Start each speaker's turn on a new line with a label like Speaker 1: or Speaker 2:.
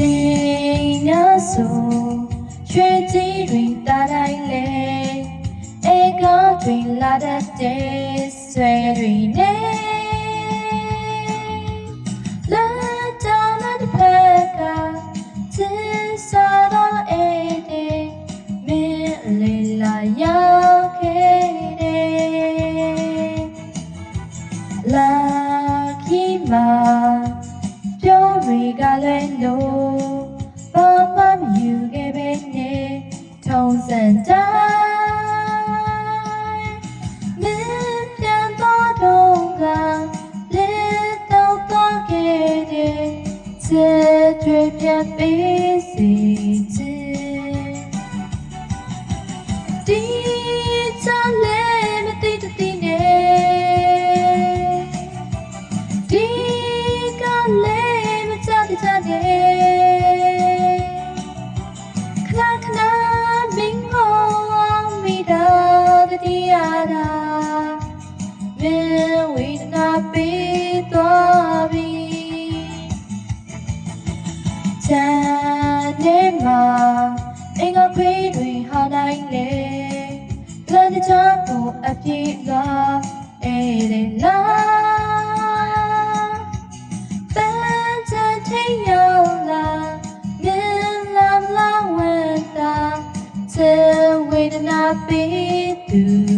Speaker 1: ချိန်နာဆိုရွှေကြီးတွေတာတိုင်းလေအေကားတွေလာတတ်တဲ့ဆွဲတွေနဲ့လာကြတဲ့တစ်ဖက်ကချစ်စားတော့အေးတဲ့မင်းလေးလာရောက်ခဲ့တဲ့ Lucky Ma ပြောတွေကလည်း စံတိုင်းမင်းပြန်တော့တော့ကလက်တော့တော့ခဲ့တဲ့ချစ်တွေပြတ်ပေးစီချ မင်းဝိဒနာပေးသွားပြီချမ်းနေမှာအင်္ဂါခွေးတွေဟာတိုင်းလေလမ်းတခြားကိုအပြေလာအေးလေလာပန်းချင်ထိန်ရောက်လာမြင်လာမလာဝဲတာချေဝေဒနာပေးသူ